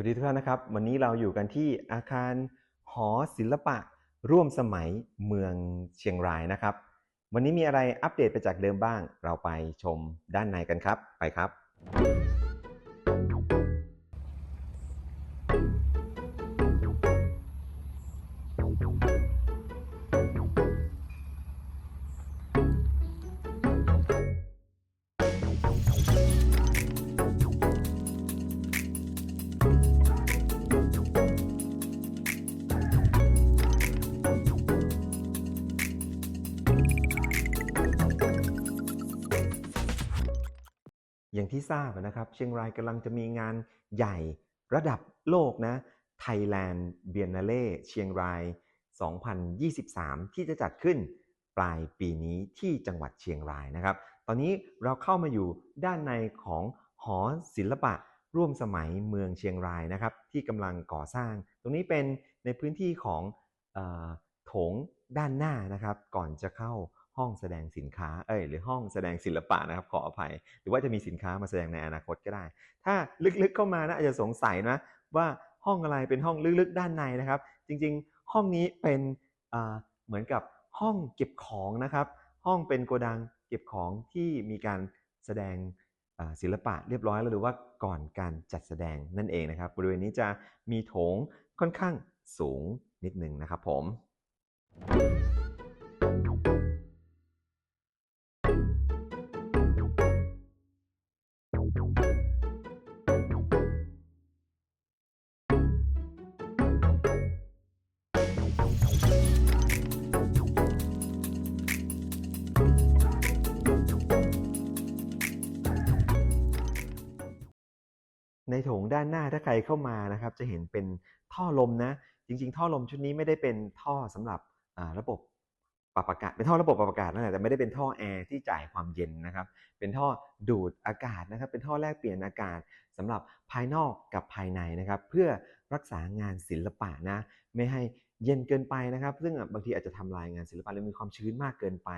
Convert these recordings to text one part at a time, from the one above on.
วัสดีทุกท่านนะครับ วันนี้เราอยู่กันที่อาคารหอศิลปะ ร่วมสมัยเมืองเชียงรายนะครับ วันนี้มีอะไรอัปเดตไปจากเดิมบ้าง เราไปชมด้านในกันครับ ไปครับ อย่างที่ทราบนะครับ เชียงรายกำลังจะมีงานใหญ่ระดับโลกนะ Thailand Biennale เชียงราย 2023 ที่จะจัดขึ้นปลายปีนี้ที่จังหวัดเชียงรายนะครับ ตอนนี้เราเข้ามาอยู่ด้านในของหอศิลปะร่วมสมัยเมืองเชียงรายนะครับ ที่กำลังก่อสร้าง ตรงนี้เป็นในพื้นที่ของออโถงด้านหน้านะครับ ก่อนจะเข้า ห้องแสดงสินค้า เอ้ย หรือห้องแสดงศิลปะนะครับ ขออภัย หรือว่าจะมีสินค้ามาแสดงในอนาคตก็ได้ ถ้าลึกๆเข้ามานะอาจจะสงสัยนะว่าห้องอะไรเป็นห้องลึกๆด้านในนะครับ จริงๆ ห้องนี้เป็นเหมือนกับห้องเก็บของนะครับ ห้องเป็นโกดังเก็บของที่มีการแสดงศิลปะเรียบร้อยแล้วหรือว่าก่อนการจัดแสดงนั่นเองนะครับ บริเวณนี้จะมีโถงค่อนข้างสูงนิดนึงนะครับผม ในโถงด้านหน้าถ้าใครเข้ามานะครับจะเห็นเป็นท่อลมนะ จริง ๆ ท่อลมชุดนี้ไม่ได้เป็นท่อสำหรับระบบปรับอากาศเป็นท่อระบบปรับอากาศนั่นแหละแต่ไม่ได้เป็นท่อแอร์ที่จ่ายความเย็นนะครับ เป็นท่อดูดอากาศนะครับ เป็นท่อแลกเปลี่ยนอากาศสำหรับภายนอกกับภายในนะครับ เพื่อรักษางานศิลปะนะ ไม่ให้เย็นเกินไปนะครับ ซึ่งบางทีอาจจะทำลายงานศิลปะหรือมีความชื้นมากเกินไป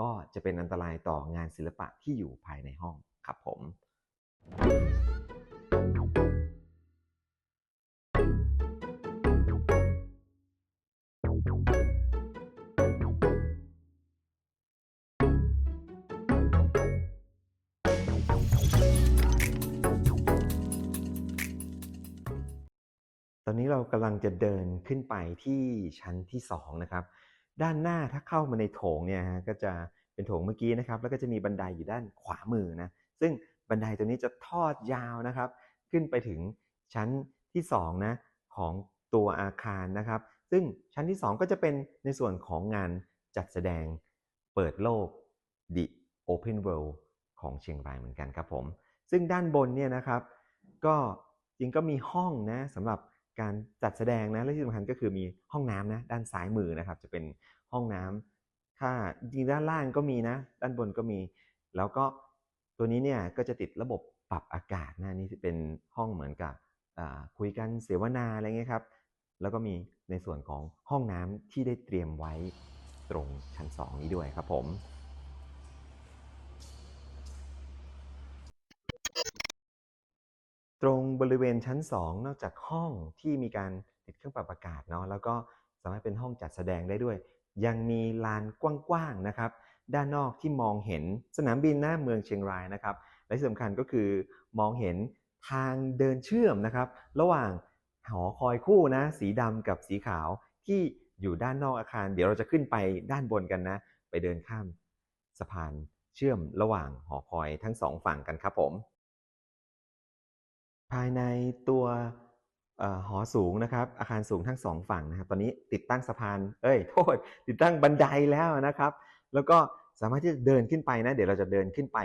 ก็จะเป็นอันตรายต่องานศิลปะที่อยู่ภายในห้องครับผม อนนี้เรากำลังจะเดินขึ้นไปที่ชั้นที่2นะครับ ด้านหน้าถ้าเข้ามาในโถงเนี่ยฮะก็จะเป็นโถงเมื่อกี้นะครับ แล้วก็จะมีบันไดอยู่ด้านขวามือนะ ซึ่งบันไดตัวนี้จะทอดยาวนะครับ ขึ้นไปถึงชั้นที่2นะของตัวอาคารนะครับ ซึ่งชั้นที่ 2 ก็จะเป็นในส่วนของงานจัดแสดงเปิดโลก The Open World ของเชียงรายเหมือนกันครับผม ซึ่งด้านบนเนี่ยนะครับ ก็จริงก็มีห้องนะสำหรับ การจัดแสดงนะและที่สำคัญก็คือมีห้องน้ำนะด้านซ้ายมือนะครับ จะเป็นห้องน้ำถ้าจริงด้านล่างก็มีนะ ด้านบนก็มี แล้วก็ตัวนี้เนี่ยก็จะติดระบบปรับอากาศนะนี่เป็นห้องเหมือนกับคุยกันเสวนาอะไรเงี้ยครับ แล้วก็มีในส่วนของห้องน้ำที่ได้เตรียมไว้ตรงชั้น 2 นี้ด้วยครับผม ตรงบริเวณชั้น 2 นอกจากห้องที่มีการติดเครื่องปรับอากาศเนาะแล้วก็สามารถเป็นห้องจัดแสดงได้ด้วย ยังมีลานกว้างๆนะครับ ด้านนอกที่มองเห็นสนามบินหน้าเมืองเชียงรายนะครับ และที่สำคัญก็คือมองเห็นทางเดินเชื่อมนะครับ ระหว่างหอคอยคู่นะ สีดำกับสีขาวที่อยู่ด้านนอกอาคาร เดี๋ยวเราจะขึ้นไปด้านบนกันนะ ไปเดินข้ามสะพานเชื่อมระหว่างหอคอยทั้งสองฝั่งกันครับผม ภายในตัวอหอสูงนะครับ อาคารสูงทั้งสองฝั่งนะครับ ตอนนี้ติดตั้งสะพาน เอ้ยโทษ ติดตั้งบันไดแล้วนะครับ แล้วก็สามารถที่จะเดินขึ้นไปนะ เดี๋ยวเราจะเดินขึ้นไป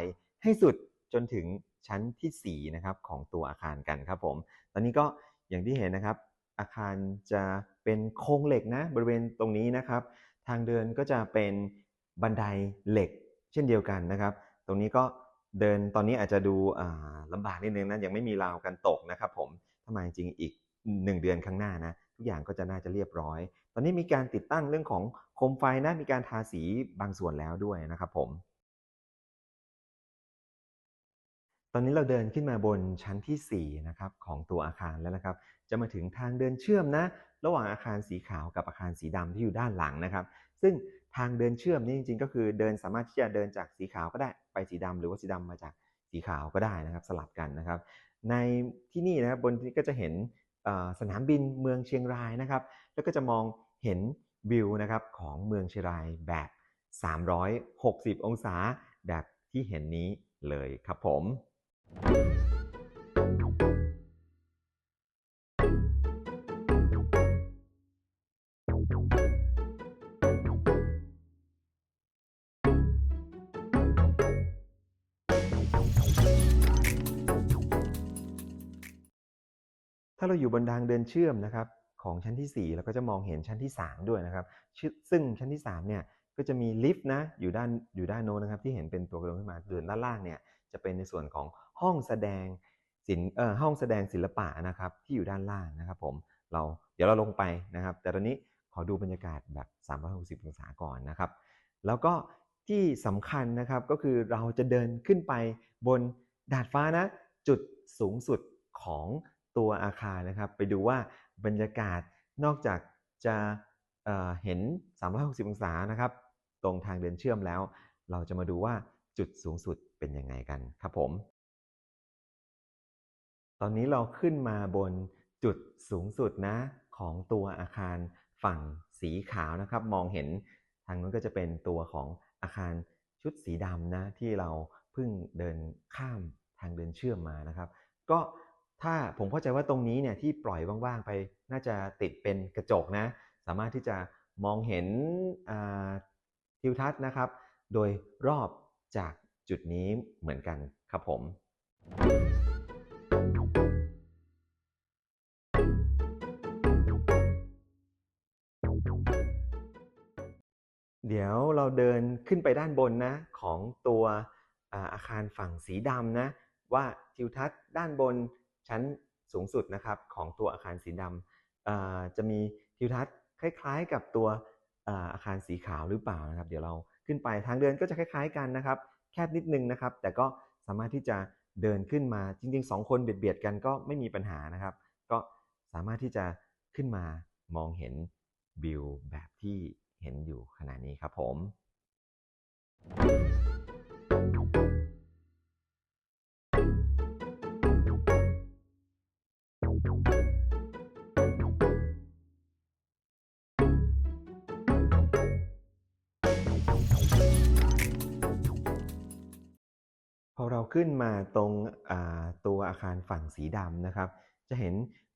ให้สุดจนถึงชั้นที่4นะครับของตัวอาคารกันครับผม ตอนนี้ก็อย่างที่เห็นนะครับ อาคารจะเป็นโครงเหล็กนะ บริเวณตรงนี้นะครับ ทางเดินก็จะเป็นบันไดเหล็กเช่นเดียวกันนะครับ ตรงนี้ก็ เดินตอนนี้อาจจะดูอ่าลำบากนิดนึงนะยังไม่มีราวกันตกนะครับผมถ้ามาจริงอีก 1 เดือนข้างหน้านะทุกอย่างก็จะน่าจะเรียบร้อย ตอนนี้มีการติดตั้งเรื่องของโคมไฟนะมีการทาสีบางส่วนแล้วด้วยนะครับผม ตอนนี้เราเดินขึ้นมาบนชั้นที่4นะครับของตัวอาคารแล้วนะครับ จะมาถึงทางเดินเชื่อมนะ ระหว่างอาคารสีขาวกับอาคารสีดำที่อยู่ด้านหลังนะครับ ซึ่ง ทางเดินเชื่อมนี่จริงๆ ก็คือเดินสามารถที่จะเดินจากสีขาวก็ได้ไปสีดำหรือว่าสีดำมาจากสีขาวก็ได้นะครับสลับกันนะครับ ในที่นี่นะครับบนที่ก็จะเห็นสนามบินเมืองเชียงรายนะครับ แล้วก็จะมองเห็นวิวนะครับของเมืองเชียงรายแบบ 360 องศาแบบที่เห็นนี้เลยครับผม ถ้าเราอยู่บนทางเดินเชื่อมนะครับของชั้นที่ 4 เราก็จะมองเห็นชั้นที่ 3 ด้วยนะครับ ซึ่งชั้นที่3เนี่ยก็จะมีลิฟต์นะอยู่ด้านอยู่ด้านโน้นนะครับที่เห็นเป็นตัวกระโดงขึ้นมาส่วนด้านล่างเนี่ยจะเป็นในส่วนของห้องแสดงศิลเอ่อห้องแสดงศิลปะนะครับที่อยู่ด้านล่างนะครับผมเราเดี๋ยวเราลงไปนะครับ แต่ตอนนี้ขอดูบรรยากาศแบบ 360 องศาก่อนนะครับ แล้วก็ที่สำคัญนะครับก็คือเราจะเดินขึ้นไปบนดาดฟ้านะจุดสูงสุดของ ตัวอาคารนะครับ ไปดูว่าบรรยากาศนอกจากจะเเห็น 360 องศานะครับ ตรงทางเดินเชื่อมแล้ว เราจะมาดูว่าจุดสูงสุดเป็นยังไงกันครับผม ตอนนี้เราขึ้นมาบนจุดสูงสุดนะของตัวอาคารฝั่งสีขาวนะครับ มองเห็นทางนู้นก็จะเป็นตัวของอาคารชุดสีดำนะที่เราเพิ่งเดินข้ามทางเดินเชื่อมมานะครับ ก็ ถ้าผมเข้าใจว่าตรงนี้เนี่ยที่ปล่อยว่างๆไปน่าจะติดเป็นกระจกนะ สามารถที่จะมองเห็นทิวทัศน์นะครับ โดยรอบจากจุดนี้เหมือนกันครับผม เดี๋ยวเราเดินขึ้นไปด้านบนนะของตัวอาอาคารฝั่งสีดำนะว่าทิวทัศน์ด้านบน ชั้นสูงสุดนะครับของตัวอาคารสีดำจะมีทิวทัศน์คล้ายๆ กับตัวอาคารสีขาวหรือเปล่านะครับ เดี๋ยวเราขึ้นไปทางเดินก็จะคล้าย ๆ กันนะครับ แคบนิดนึงนะครับ แต่ก็สามารถที่จะเดินขึ้นมาจริงๆสองคนเบียดๆกันก็ไม่มีปัญหานะครับ ก็สามารถที่จะขึ้นมามองเห็นวิวแบบที่เห็นอยู่ขณะนี้ครับผมพอ เราขึ้นมาตรงตัวอาคารฝั่งสีดำนะครับ จะเห็น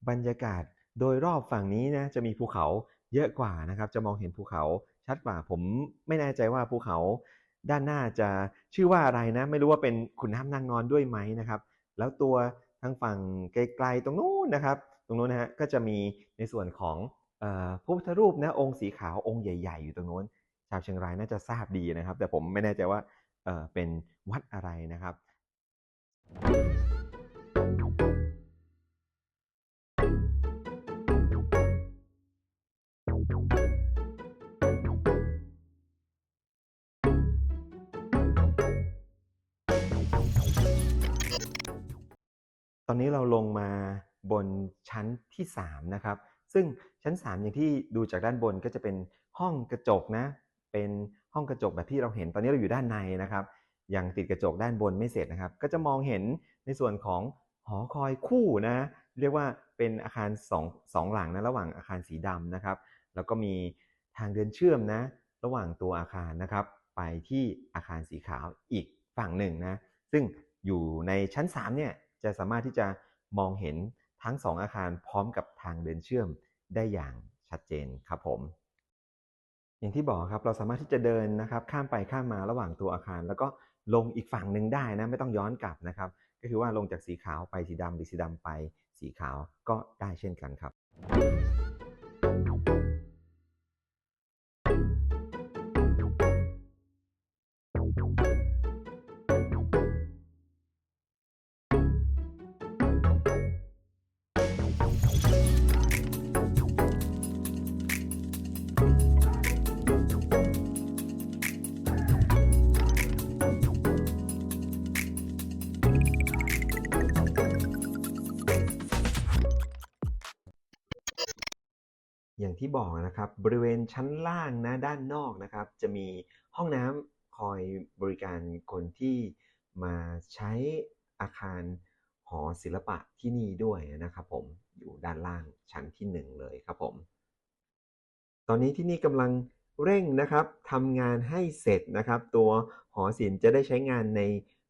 บรรยากาศโดยรอบฝั่งนี้นะจะมีภูเขาเยอะกว่านะครับ จะมองเห็นภูเขาชัดกว่า ผมไม่แน่ใจว่าภูเขาด้านหน้าจะชื่อว่าอะไรนะ ไม่รู้ว่าเป็นขุนน้ำนางนอนด้วยไหมนะครับ แล้วตัวทางฝั่งไกลๆตรงนู้นนะครับ ตรงนู้นนะฮะก็จะมีในส่วนของพระพุทธรูปนะองค์สีขาวองค์ใหญ่ ๆ อยู่ตรงนู้นชาวเชียงรายน่าจะทราบดีนะครับ แต่ผมไม่แน่ใจว่าเเป็นวัดอะไรนะครับ ตอนนี้เราลงมาบนชั้นที่3นะครับ ซึ่งชั้น 3 อย่างที่ดูจากด้านบนก็จะเป็นห้องกระจกนะ เป็นห้องกระจกแบบที่เราเห็นตอนนี้เราอยู่ด้านในนะครับ ยังติดกระจกด้านบนไม่เสร็จนะครับ ก็จะมองเห็นในส่วนของหอคอยคู่นะเรียกว่าเป็นอาคารสองสองหลังนะระหว่างอาคารสีดำนะครับ แล้วก็มีทางเดินเชื่อมนะ ระหว่างตัวอาคารนะครับ ไปที่อาคารสีขาวอีกฝั่งหนึ่งนะซึ่งอยู่ในชั้น3เนี่ยจะสามารถที่จะมองเห็นทั้ง 2 อาคารพร้อมกับทางเดินเชื่อมได้อย่างชัดเจนครับผม อย่างที่บอกครับเราสามารถที่จะเดินนะครับ ข้ามไปข้ามมาระหว่างตัวอาคาร แล้วก็ ลงอีกฝั่งหนึ่งได้นะไม่ต้องย้อนกลับนะครับ ก็คือว่าลงจากสีขาวไปสีดำหรือสีดำไปสีขาวก็ได้เช่นกันครับ ที่บอกนะครับ บริเวณชั้นล่างนะด้านนอกนะครับ จะมีห้องน้ำคอยบริการคนที่มาใช้อาคารหอศิลปะที่นี่ด้วยนะครับผมอยู่ด้านล่างชั้นที่หนึ่งเลยครับผม ตอนนี้ที่นี่กำลังเร่งนะครับทำงานให้เสร็จนะครับ ตัวหอศิลป์จะได้ใช้งานใน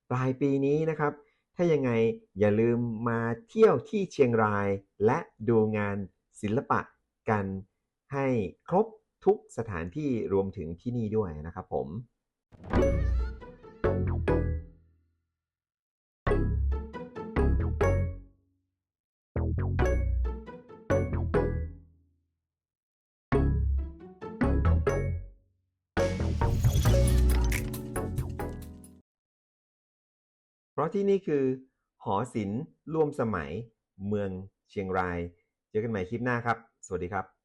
ปลายปีนี้นะครับ ถ้ายังไงอย่าลืมมาเที่ยวที่เชียงราย และดูงานศิลปะกัน ให้ครบทุกสถานที่รวมถึงที่นี่ด้วยนะครับผม เพราะที่นี่คือ หอศิลป์ร่วมสมัยเมืองเชียงราย เจอกันใหม่คลิปหน้าครับ สวัสดีครับ